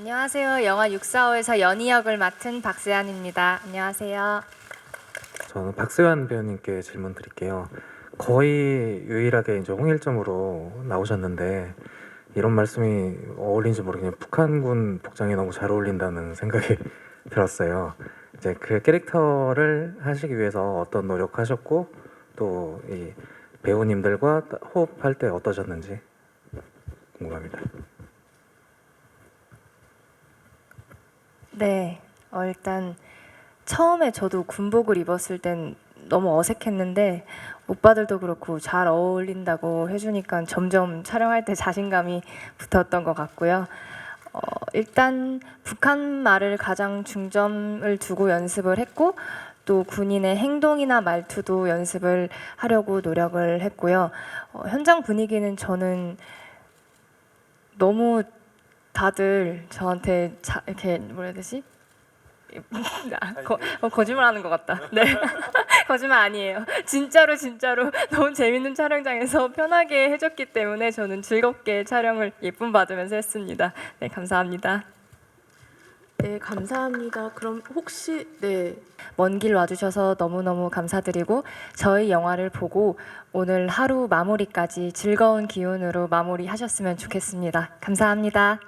안녕하세요. 영화 645에서 연희 역을 맡은 박세안입니다. 안녕하세요. 저는 박세환 배우님께 질문 드릴게요. 거의 유일하게 이제 홍일점으로 나오셨는데 이런 말씀이 어울린지 모르겠는데 북한군 복장에 너무 잘 어울린다는 생각이 들었어요. 이제 그 캐릭터를 하시기 위해서 어떤 노력하셨고 또 이 배우님들과 호흡할 때 어떠셨는지 궁금합니다. 네. 어, 일단 처음에 저도 군복을 입었을 땐 너무 어색했는데 오빠들도 그렇고 잘 어울린다고 해주니까 점점 촬영할 때 자신감이 붙었던 것 같고요. 어, 일단 북한 말을 가장 중점을 두고 연습을 했고 또 군인의 행동이나 말투도 연습을 하려고 노력을 했고요. 어, 현장 분위기는 저는 너무 다들 저한테 자, 이렇게 뭐라 해야 되지? 아, 거, 어, 거짓말하는 것 같다. 네, 거짓말 아니에요. 진짜로 진짜로 너무 재밌는 촬영장에서 편하게 해줬기 때문에 저는 즐겁게 촬영을 예쁨 받으면서 했습니다. 네, 감사합니다. 네, 감사합니다. 그럼 혹시 네, 먼 길 와주셔서 너무너무 감사드리고 저희 영화를 보고 오늘 하루 마무리까지 즐거운 기운으로 마무리하셨으면 좋겠습니다. 감사합니다.